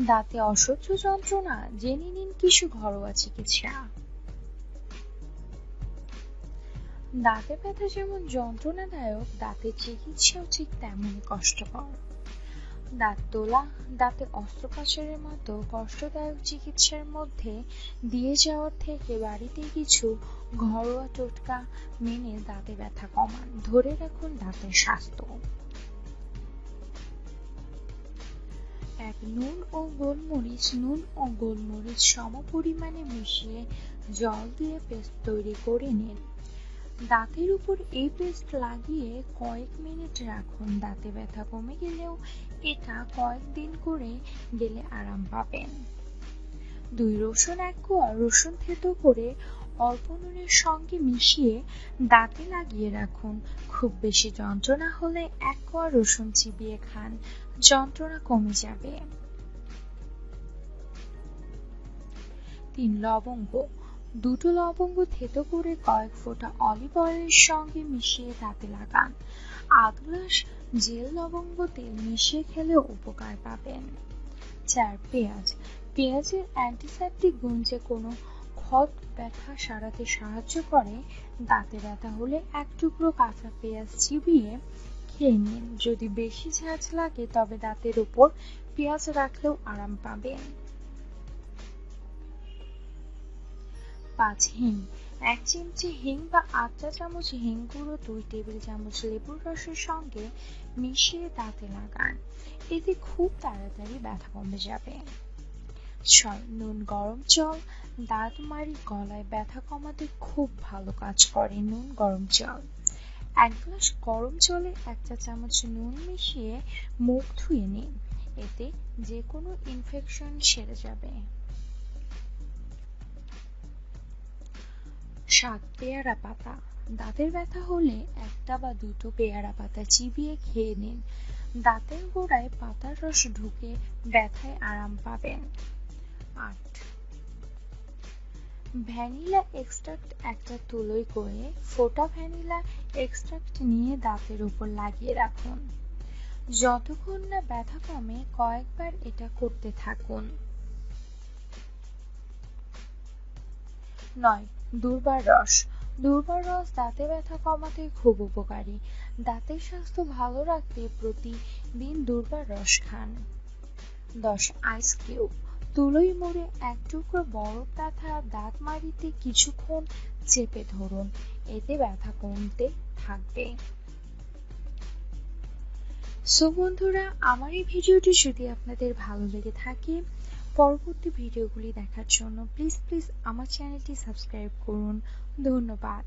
দাঁতে অসহ্য যন্ত্রণা, জেনে নিন কিছু ঘরোয়া চিকিৎসা। দাঁতে ব্যথা যেমন যন্ত্রণাদায়ক দাঁতের চিকিৎসাও ঠিক তেমনই কষ্টকর। দাঁত তোলা, দাঁতে অস্ত্রোপচারের মতো কষ্টদায়ক চিকিৎসার মধ্যে দিয়ে যাওয়ার থেকে বাড়িতে কিছু ঘরোয়া টোটকা মেনে দাঁতে ব্যথা কমান। ধরে রাখুন দাঁতের স্বাস্থ্য। এক নুন ও গোলমরিচ, নুন ও গোলমরিচ সমপরিমাণে মিশিয়ে জল দিয়ে পেস্ট তৈরি করে নিন। দাঁতের উপর এই পেস্ট লাগিয়ে কয়েক মিনিট রাখুন। দাঁতে ব্যথা কমে গেলেও এটা কয়েকদিন করে গেলে আরাম পাবেন। দুই রসুন, এক কোয়া রসুন থেতো করে অল্প নুনের সঙ্গে মিশিয়ে দাঁতে লাগিয়ে রাখুন। খুব বেশি যন্ত্রণা হলে এক কোয়া রসুন চিবিয়ে খান। যন্ত্রণা কমে যাবে। তিন লবঙ্গ। দুটো লবঙ্গ থেতো করে কয়েক ফোঁটা অলিভ অয়েলের সঙ্গে মিশিয়ে দাঁতে লাগান। আধ গ্লাস জেল লবঙ্গ তেল মিশিয়ে খেলে উপকার পাবেন। চার, পেঁয়াজ। পেঁয়াজের অ্যান্টিসেপটিক গুণ যে কোনো ক্ষত ব্যথা সারাতে সাহায্য করে, দাঁতে ব্যথা হলে এক টুকরো কাঁচা পেঁয়াজ চিবিয়ে খেয়ে নিন। যদি বেশি ঝাঁঝ লাগে, তবে দাঁতের উপর পেঁয়াজ রাখলেও আরাম পাবেন। পাঁচ হিং। এক চিমচি হিং বা আট চা চামচ হিং গুঁড়ো, দুই টেবিল চামচ লেবুর রসের সঙ্গে মিশিয়ে দাঁতে লাগান। এতে খুব তাড়াতাড়ি ব্যথা কমে যাবে। ছয়, নুন গরম জল। দাঁত মারি গলায় ব্যথা কমাতে খুব ভালো কাজ করে নুন গরম জল। এক গ্লাস গরম জলে এক চা চামচ নুন মিশিয়ে মুখ ধুয়ে নিন। এতে যে কোনো ইনফেকশন সেরে যাবে। সাত পেয়ারা পাতা। দাঁতের ব্যথা হলে একটা বা দুটো পেয়ারা পাতা চিবিয়ে খেয়ে নিন। দাঁতের গোড়ায় পাতার রস ঢুকে ব্যথায় আরাম পাবেন। আট ভ্যানিলা এক্সট্রাক্ট একটা তুলোই করে ফোটা ভ্যানিলা এক্সট্রাক্ট নিয়ে দাঁতের উপর লাগিয়ে রাখুন। যতক্ষণ না ব্যথা কমে, কয়েকবার এটা করতে থাকুন। নয়, দুর্বার রস। দুর্বার রস দাঁতে ব্যথা কমাতে খুব উপকারী। দাঁতের স্বাস্থ্য ভালো রাখতে প্রতিদিন দুর্বার রস খান। দশ আইস কিউব তুলোই মোড়ে এক টুকরো বরফ ব্যথা দাঁত মারিতে কিছুক্ষণ চেপে ধরুন। এতে ব্যথা কমতে থাকবে। সো বন্ধুরা, আমার এই ভিডিওটি যদি আপনাদের ভালো লেগে থাকে, পরবর্তী ভিডিওগুলি দেখার জন্য প্লিজ প্লিজ আমার চ্যানেলটি সাবস্ক্রাইব করুন। ধন্যবাদ।